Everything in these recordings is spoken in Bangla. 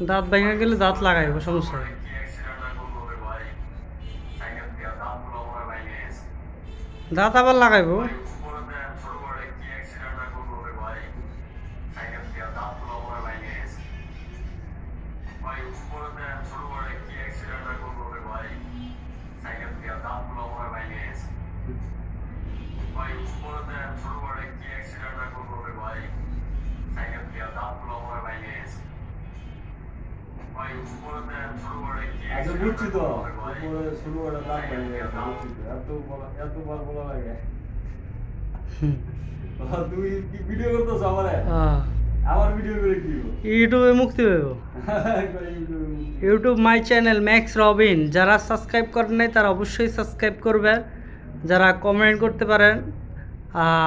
দাঁত ভেঙে গেলে দাঁত লাগাইবো সমস্যা নেই দাঁত আবার লাগাইবো ভাই আচ্ছা বুঝছি তো। উপরে শুরু করে তো। এত বলা এত বার বলা লাগে। তুই কি ভিডিও করতেছ আমারে? আমার ভিডিও করে কি ইউটিউবে মুক্তি পাবো YouTube my channel Max Robin যারা সাবস্ক্রাইব করেন নাই তারা অবশ্যই সাবস্ক্রাইব করবেন। যারা কমেন্ট করতে পারেন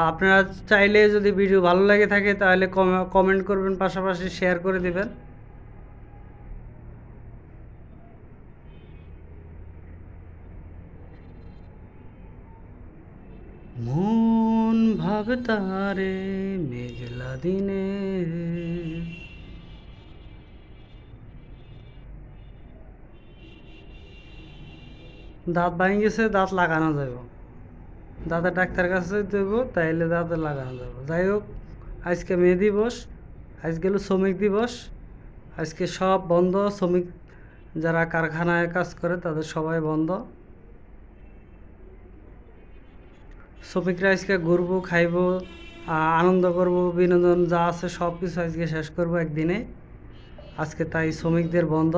আপনারা চাইলে যদি ভিডিও ভালো লাগে থাকে, তাহলে কমেন্ট করবেন, পাশাপাশি শেয়ার করে দেবেন। মন ভাবতারে মেঘলা দিনে। দাঁত ভাঙি গেছে, দাঁত লাগানো যাবে দাঁতের ডাক্তার কাছে দেবো তাইলে দাদা লাগানো যাবে যাই হোক আজকে মে দিবস, আজ গেল শ্রমিক দিবস, আজকে সব বন্ধ, শ্রমিক যারা কারখানায় কাজ করে তাদের সবাই বন্ধ। শ্রমিকরা আজকে ঘুরবো, খাইবো আনন্দ করব, বিনোদন যা আছে সব কিছু আজকে শেষ করব একদিনে। আজকে তাই শ্রমিকদের বন্ধ।